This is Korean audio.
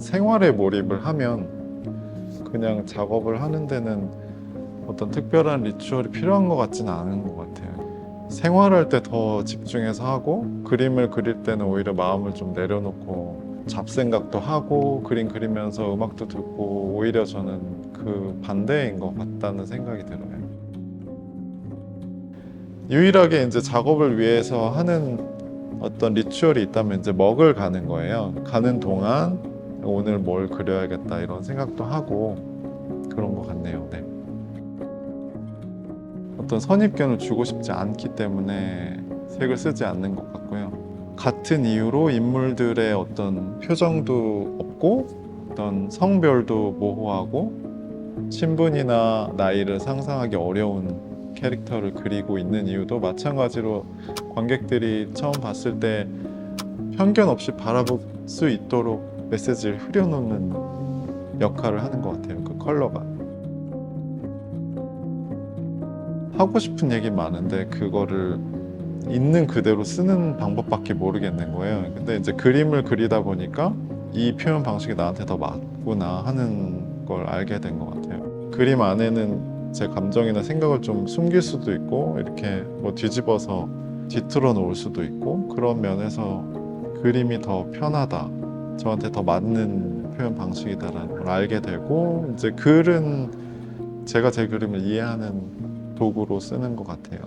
생활에 몰입을 하면 그냥 작업을 하는 데는 어떤 특별한 리추얼이 필요한 것 같지는 않은 것 같아요. 생활할 때 더 집중해서 하고 그림을 그릴 때는 오히려 마음을 좀 내려놓고 잡생각도 하고 그림 그리면서 음악도 듣고 오히려 저는 그 반대인 것 같다는 생각이 들어요. 유일하게 이제 작업을 위해서 하는 어떤 리추얼이 있다면 이제 먹을 가는 거예요. 가는 동안 오늘 뭘 그려야겠다 이런 생각도 하고 그런 것 같네요. 네. 어떤 선입견을 주고 싶지 않기 때문에 색을 쓰지 않는 것 같고요. 같은 이유로 인물들의 어떤 표정도 없고 어떤 성별도 모호하고 신분이나 나이를 상상하기 어려운 캐릭터를 그리고 있는 이유도 마찬가지로 관객들이 처음 봤을 때 편견 없이 바라볼 수 있도록 메시지를 흐려놓는 역할을 하는 것 같아요. 그 컬러가. 하고 싶은 얘기 많은데 그거를 있는 그대로 쓰는 방법밖에 모르겠는 거예요. 근데 이제 그림을 그리다 보니까 이 표현 방식이 나한테 더 맞구나 하는 걸 알게 된 것 같아요. 그림 안에는 제 감정이나 생각을 좀 숨길 수도 있고 이렇게 뭐 뒤집어서 뒤틀어 놓을 수도 있고 그런 면에서 그림이 더 편하다. 저한테 더 맞는 표현 방식이다라는 걸 알게 되고 이제 글은 제가 제 그림을 이해하는 도구로 쓰는 것 같아요.